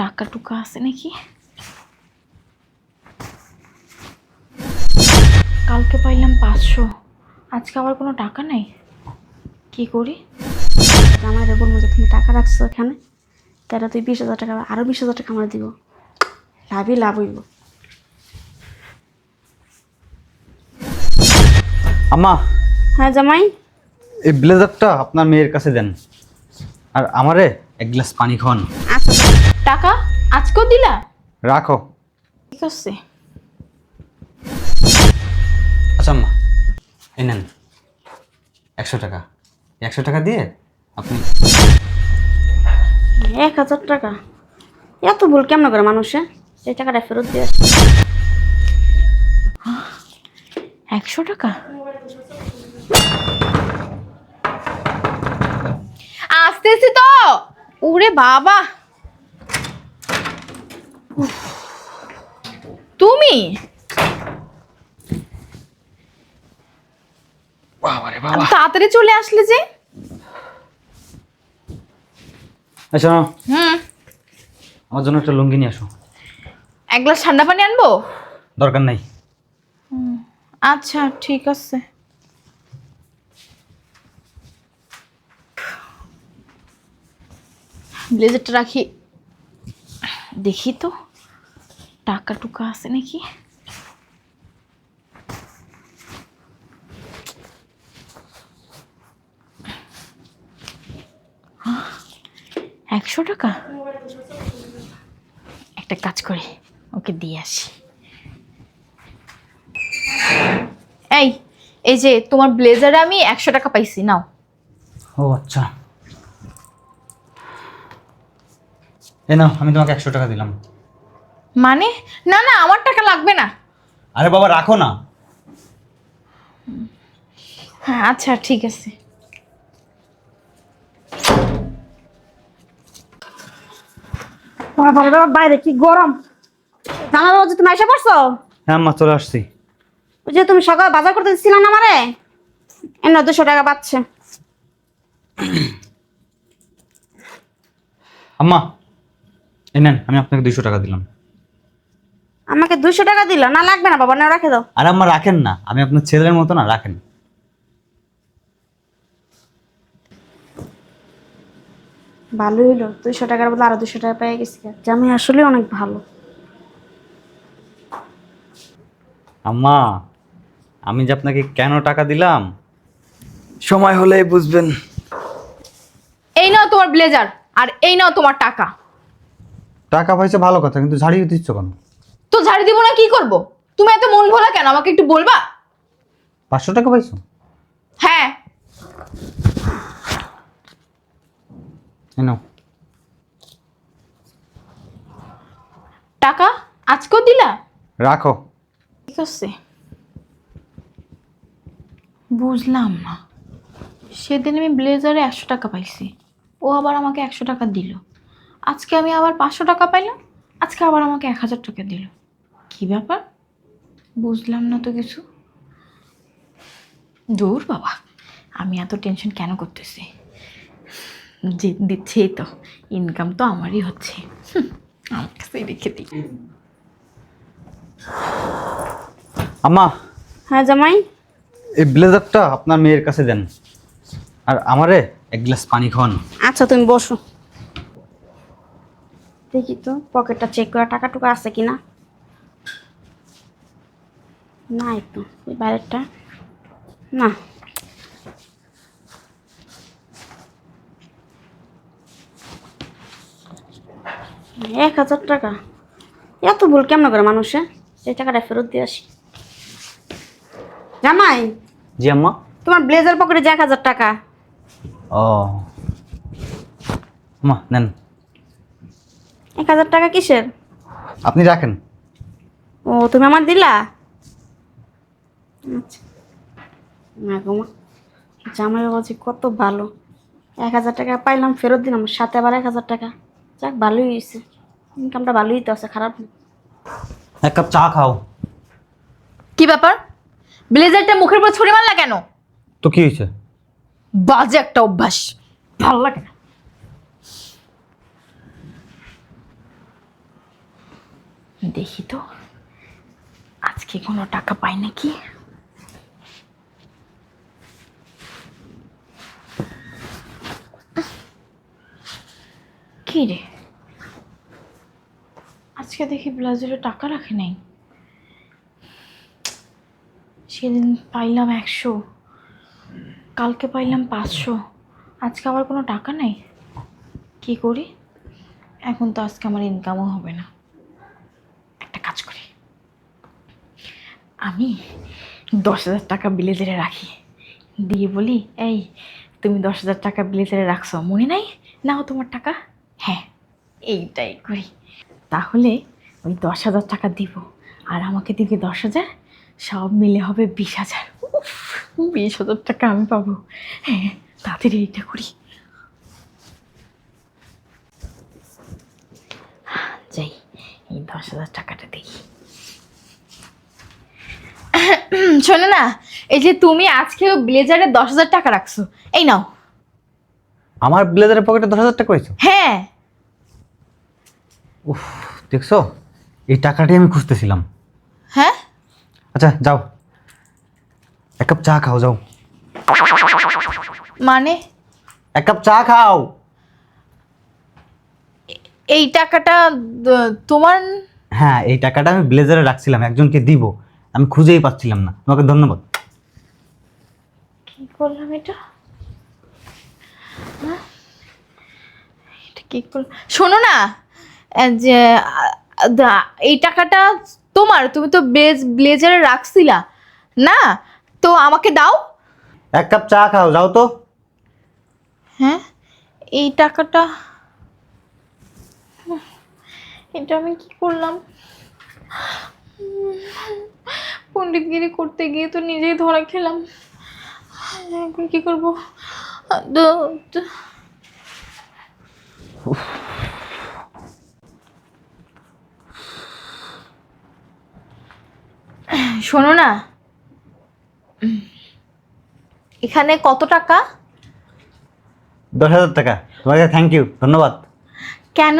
টাকা টুকা আছে নাকি? কালকে পাইলাম পাঁচশো। আজকে আবার কোনো টাকা নেই? কি করি? আমার বলব যে তুমি টাকা রাখছো এখানে? তাহলে তুই বিশ হাজার টাকা আরও বিশ হাজার টাকা আমার দিব। লাভই লাভ হইব। আম্মা। হ্যাঁ জামাই? এই ব্লেজারটা আপনার মেয়ের কাছে দেন। আর আমারে এক গ্লাস পানি খাওয়ান। আচ্ছা টাকা আজকেও দিলা? রাখো। ঠিক আছে। আচ্ছা আম্মা এই নেন। একশো টাকা। একশো টাকা দিয়ে আপনি এক হাজার টাকা। এত ভুল কেমন করে মানুষে? এই টাকাটা ফেরত দিয়ে একশো টাকা? আসতেছি তো। ওরে বাবা। তুমি? তাড়াতাড়ি চলে আসলে যে? আচ্ছা হুম। আমার জন্য একটা লুঙ্গি নিয়ে আসো। এক গ্লাস ঠান্ডা পানি আনব? দরকার নাই। আচ্ছা ঠিক আছে। ব্লেজারটা রাখি। দেখি তো। টাকা টুকা আছে নাকি? একশো টাকা? একটা কাজ করে, ওকে দিয়ে আসি। এই এই যে তোমার ব্লেজারে আমি একশো টাকা পাইছি, নাও। ও আচ্ছা। এ নাও, আমি তোমাকে একশো টাকা দিলাম। মানে? না না আমার টাকা লাগবে না। আরে বাবা রাখো না। হ্যাঁ আচ্ছা ঠিক আছে। বাবা বাবা বাইরে কি গরম? জানার যে তুমি এসে পড়ছো? হ্যাঁ আম্মা চলে আসছি। ওই যে তুমি সকালে বাজার করতে দিচ্ছিলাম না আমারে? এমনি দুশো টাকা পাচ্ছে। আম্মা এই নেন আমি আপনাকে দুইশো টাকা দিলাম। আমাকে দুশো টাকা দিল না লাগবে না বাবা না রাখে দাও। আর আম্মা রাখেন না আমি আপনার ছেলের মতো না রাখেন। ভালোই হলো দুইশো টাকার বদলে আরও দুশো টাকা পেয়ে গেছি। জামাই আসলে অনেক ভালো। আম্মা আমি যে আপনাকে কেন টাকা দিলাম? সময় হলেই বুঝবেন। এই নাও তোমার ব্লেজার আর এই নাও তোমার টাকা। টাকা পয়সা ভালো কথা কিন্তু ঝাড়িয়ে দিচ্ছ কেন? তো ঝাড়ি দিব না কি করব? তুমি এত মন ভোলা কেন? আমাকে একটু বলবা? পাঁচশো টাকা পাইছো? হ্যাঁ। নাও টাকা আজকেও দিলা? রাখো। ঠিক আছে। বুঝলাম না। সেদিন আমি ব্লেজারে একশো টাকা পাইছি। ও আবার আমাকে একশো টাকা দিল। আজকে আমি আবার পাঁচশো টাকা পাইলাম? আজকে আবার আমাকে এক হাজার টাকা দিল। কি ব্যাপার? বুঝলাম না তো কিছু। দূর বাবা আমি এত টেনশন কেন করতেছি? যে দিচ্ছেই তো ইনকাম তো আমারই হচ্ছে। আমার কাছে রেখে দিই। আম্মা। হ্যাঁ জামাই। এই ব্লেজারটা আপনার মেয়ের কাছে দেন। আর আমারে এক গ্লাস পানি খাওয়ান। আচ্ছা তুমি বসো। দেখি তো পকেটটা চেক করা টাকা টুকা আছে কি না একটু ওই বাইরেরটা। না। এক হাজার টাকা? এত ভুল কেমন করে মানুষে? এই টাকাটা ফেরত দিয়ে আসি। জামাই! জি আম্মা? তোমার ব্লেজার পকেটে যে এক হাজার টাকা। ও। আম্মা নেন। এক হাজার টাকা কিসের? আপনি রাখেন। ও তুমি আমার দিলা? আচ্ছা। না গো মা জামাই বাবা যে কত ভালো। এক হাজার টাকা পাইলাম ফেরত দিলাম সাথে আবার এক হাজার টাকা। যাক ভালোই হয়েছে। ইনকামটা ভালোই তো আছে খারাপ না। এক কাপ চা খাও। কি ব্যাপার? ব্লেজারটা মুখের উপর ছুড়ে মারলা কেন? তো কি হয়েছে? বাজে একটা অভ্যাস। ভালো লাগে না। দেখি তো, আজকে কোনো টাকা পাই নাকি? কি রে? আজকে দেখি ব্লাউজের টাকা রাখে নাই। সেদিন পাইলাম একশো, কালকে পাইলাম পাঁচশো, আজকে আবার কোনো টাকা নেই? কি করি? এখন তো আজকে আমার ইনকামও হবে না একটা কাজ করি আমি দশ হাজার টাকা ব্লেজারে রাখি। দিয়ে বলি, এই, তুমি দশ হাজার টাকা ব্লেজারে রাখছো, মনে নাই? নাও তোমার টাকা? হ্যাঁ এইটাই করি। তাহলে ওই দশ হাজার টাকা দিব, আর আমাকে দিবে দশ হাজার, সব মিলে হবে বিশ হাজার। বিশ হাজার টাকা আমি পাবো। হ্যাঁ তাড়াতাড়ি এইটা করি। যাই, এই দশ হাজার টাকাটা দেখি। শোনো না এই যে তুমি আজকে ব্লেজারে দশ হাজার টাকা রাখছো এই নাও। আমার ব্লেজারের পকেটে দশ হাজার টাকা হ্যাঁ। উফ দেখছ? এই টাকাটি আমি খুঁজতেছিলাম। হ্যাঁ? আচ্ছা যাও। এক কাপ চা খাও যাও। মানে? এক কাপ চা খাও। এই টাকাটা তোমার? হ্যাঁ এই টাকাটা আমি ব্লেজারে রাখছিলাম একজনকে দিব। আমি খুঁজেই পাচ্ছিলাম না। তোমাকে ধন্যবাদ। কি করলাম এটা? এটা কি করলাম শোনো না যে এই টাকাটা তোমার তুমি তো ব্লেজ ব্লেজারে রাখছিলা না? তো আমাকে দাও। এক কাপ চা খাও যাও তো। হ্যাঁ এই টাকাটা এটা আমি কি করলাম? পণ্ডিতগিরি করতে গিয়ে তো নিজেই ধরা খেলাম। এখন কি করব? শোনো না। এখানে কত টাকা? দশ হাজার টাকা। তোমাকে থ্যাংক ইউ ধন্যবাদ। কেন?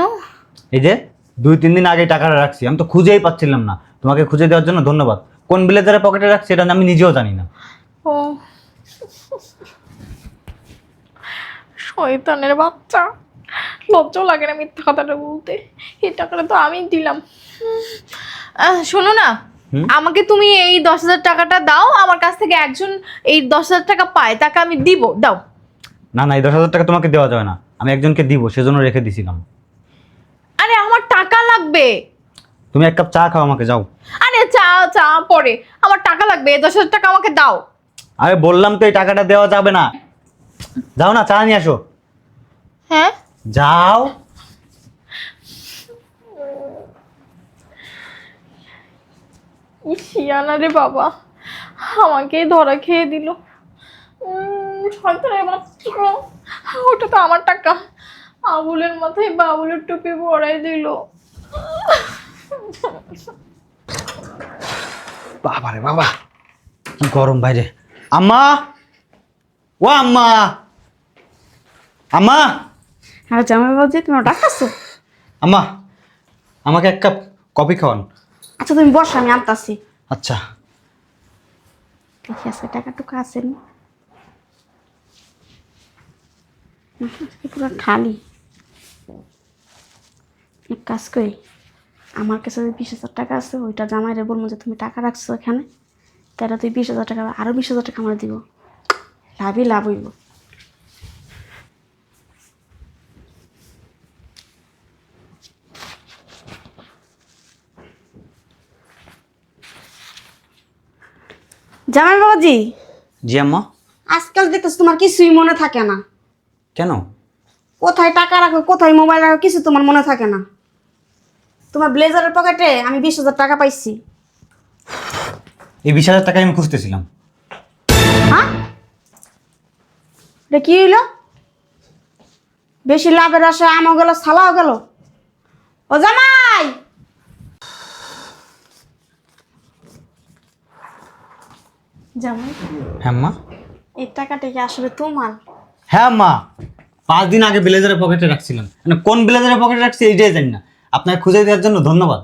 এই যে দুই তিন দিন আগে টাকাটা রাখছি। আমি তো খুঁজেই পাচ্ছিলাম না। তোমাকে খুঁজে দেওয়ার জন্য ধন্যবাদ। কোন ব্লেজারের পকেটে রাখছে এটা আমি নিজেও জানি না। ও। শয়তানের বাচ্চা। লজ্জাও লাগে না মিথ্যা কথাটা বলতে। এই টাকাটা তো আমি দিলাম। শোনো না আমাকে তুমি এই দশ হাজার টাকাটা দাও আমার কাছ থেকে একজন এই দশ হাজার টাকা পায় তাকে আমি দিব দাও। না না এই দশ হাজার টাকা তোমাকে দেওয়া যাবে না। আমি একজনকে দিব সেজন্য রেখে দিছিলাম। আরে আমার টাকা লাগবে। তুমি এক কাপ চা খাও আমাকে যাও। আরে চা চা পরে। আমার টাকা লাগবে দশ হাজার টাকা আমাকে দাও। আরে বললাম তো এই টাকাটা দেওয়া যাবে না। যাও না চা নিয়ে আসো। হ্যাঁ? যাও। শিয়ানা রে বাবা। আমাকেই ধরা খেয়ে দিল। ওটা তো আমার টাকা। আবুলের মাথায় বাবুলের টুপি পরাই দিল। বাবা রে বাবা কি গরম বাইরে। আম্মা ও আম্মা। আম্মা। আর জামাই বাবাজি তুমি ডাকাছো আম্মা আমাকে এক কাপ কফি খাওয়ান। আচ্ছা তুমি বসো আমি আনতাছি। আচ্ছা। দেখি আছে টাকা টুকা আছে না, পুরো খালি এক কাজ করি। আমার কাছে যে বিশ হাজার টাকা আছে ওইটা জামাইরে বলব যে তুমি টাকা রাখছো এখানে তাহলে তুই বিশ হাজার টাকা আরও বিশ হাজার টাকা আমার দিব। লাভই লাভ হইব। জামাই বাবাজি জি আম্মা। আজকাল দেখতেছি তোমার কিছুই মনে থাকে না। কেন? কোথায় টাকা রাখো কোথায় মোবাইল রাখো কিছু তোমার মনে থাকে না। তোমার ব্লেজারের পকেটে আমি বিশ হাজার টাকা পাইছি। এই বিশ হাজার টাকা আমি খুঁজতেছিলাম। হ্যাঁ? এটা কি হইল? বেশি লাভের আশা আমও গেল সালাও গেল। ও জামাই! জামাই হ্যাঁ আম্মা এই টাকাটা কি আসলে তোমার? হ্যাঁ আম্মা পাঁচ দিন আগে ব্লেজারের পকেটে রাখছিলাম। মানে কোন ব্লেজারের পকেটে রাখছি এইটাই জানি না। আপনাকে খুঁজে দেওয়ার জন্য ধন্যবাদ।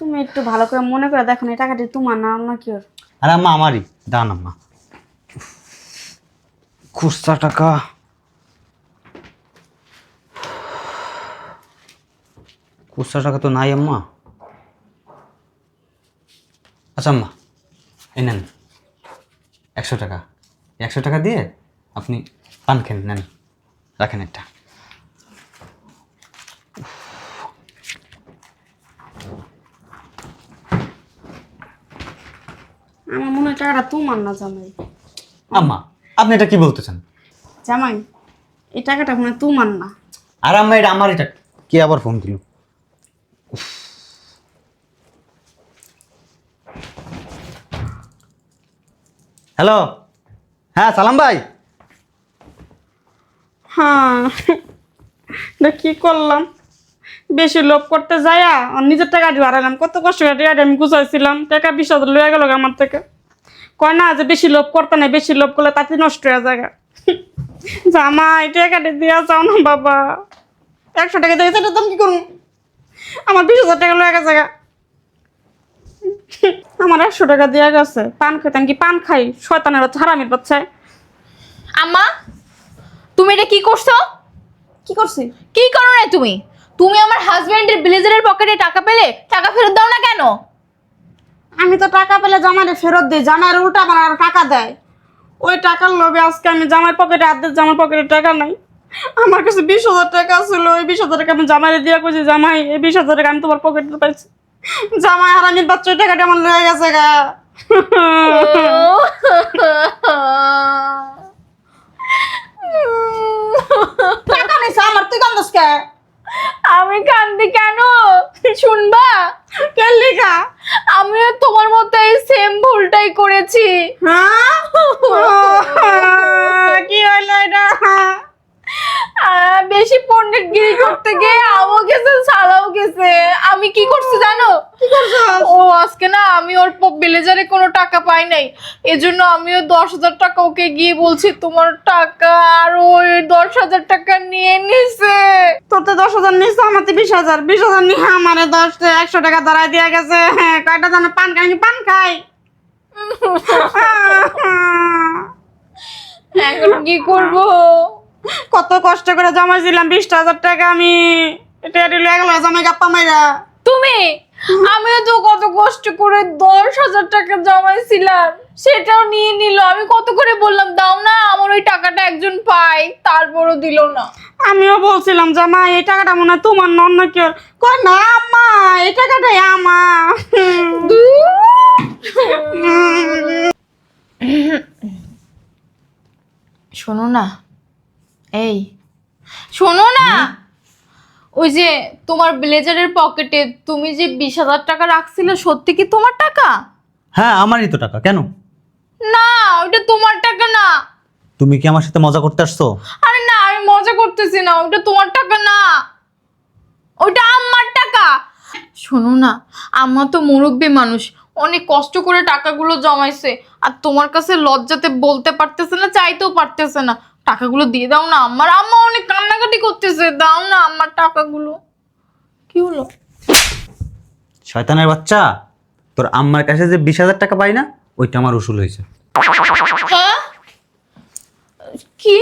তুমি একটু ভালো করে মনে করে দেখো না এই টাকাটি তোমার না অন্য কি ওর আর আম্মা আমারই। দান আম্মা। খুচরা টাকা। খুচরা টাকা তো নাই আম্মা। আচ্ছা আম্মা এই নেন। একশো টাকা। একশো টাকা দিয়ে আপনি পান খেন নেন। রাখেন একটা। আমার মনে হয় টাকাটা তোমার না জামাই। আম্মা আপনি এটা কি বলতেছেন? জামাই এই টাকাটা মনে হয় তোমার না। আর আম্মা এটা আমার এটা কে আবার ফোন দিল? হ্যালো হ্যাঁ সালাম ভাই। হ্যাঁ কি করলাম? বেশি লোভ করতে যায়া আর নিজের টাকা দিয়ে হারালাম কত কষ্ট করে টাকাটা আমি গুছাইছিলাম। টাকা বিশ হাজার লয়ে গেল আমার থেকে। কয় না যে বেশি লোভ করতে নাই বেশি লোভ করলে তাতে নষ্ট হয়ে যায় জামা এই টাকাটা দিয়া যাও না বাবা। একশো টাকা দিয়ে সেটা তুমি কি করুন আমার বিশ হাজার টাকা লয়ে গেছে। আমার একশো টাকা দেওয়া গেছে। পান খেতাম কি পান খাই? শয়তানের বাচ্চা হারামির বাচ্চায় আম্মা তুমি এটা কি করছ? কি করছি? কি করো না তুমি? তুমি আমার হাজবেন্ডের ব্লেজারের পকেটে টাকা পেলে টাকা ফেরত দাও না কেন? আমি তো টাকা পেলে জামাইরে ফেরত দিই জামাইয়ের উল্টা আমার আরও টাকা দেয়। ওই টাকার লোভে আজকে আমি জামাই পকেটে দিচ্ছি আমার পকেটে টাকা নাই। আমার কাছে বিশ হাজার টাকা ছিল ওই বিশ হাজার টাকা আমি জামাইরে দিয়া কইছি জামাই এই বিশ হাজার টাকা আমি তোমার পকেটে পাইছি। জামাই হারামির বাচ্চা ওই টাকাটা আমার লয়ে গেছে গা। টাকা নিছে আমার তুই কান্দস কে? আমি কান্দি কেন? শুনবা? কেন লেখা আমিও তোমার মতো এই সেম ভুলটাই করেছি। হ্যাঁ? কি হলো এটা? বেশি পণ্ডিতগিরি করতে গিয়ে আমও গেছে সালাও গেছে। আমি কি করছি জানো? ও আজকে না আমি ওর ব্লেজারে কোনো টাকা পাই নাই। এজন্য আমিও দশ হাজার টাকা ওকে গিয়ে বলছি তোমার টাকা আর ওই দশ হাজার টাকা নিয়ে নিছে। তোর তো দশ হাজার নিচ্ছে আমার তো বিশ হাজার। বিশ হাজার নিয়ে আমারে দশ একশো টাকা দাঁড়ায় দিয়া গেছে। হ্যাঁ কয়টা জানো? পান খাই আমি পান খাই। এখন কি করব? কত কষ্ট করে জমাইছিলাম বিশ হাজার টাকা আমি। এটা লয়ে গেল জমাই গাপ্পা মাইরা তুমি? আমিও তো কত কষ্ট করে দশ হাজার টাকা জমাইছিলাম সেটাও নিয়ে নিল। আমি কত করে বললাম দাও না আমার ওই টাকাটা একজন পাই তারপরও দিল না। আমিও বলছিলাম জামা এই টাকাটা মনে হয় তোমার না অন্য কেউ। কয় না আম্মা এই টাকাটাই আমার। শোনো না এই শোনো না। ওই যে তোমার ব্লেজারের পকেটে তুমি যে বিশ হাজার টাকা রাখছিলে সত্যি কি তোমার টাকা? হ্যাঁ আমারই তো টাকা কেন? না ওটা তোমার টাকা না। তুমি কি আমার সাথে মজা করতে আসছো? আরে না আমি মজা করতেছি না ওটা তোমার টাকা না। ওটা আমার টাকা। শোনো না আম্মা তো মুরব্বী মানুষ অনেক কষ্ট করে টাকাগুলো জমাইছে আর তোমার কাছে লজ্জাতে বলতে পারতেছে না চাইতেও পারতেছে না। টাকাগুলো দিয়ে দাও না আমার। আম্মা অনেক কান্নাকাটি করতেছে দাও না আমার টাকাগুলো। কি হলো? শয়তানের বাচ্চা তোর আম্মার কাছে যে বিশ হাজার টাকা পাই না ওইটা আমার উসুল হয়েছে। হ্যাঁ? কি?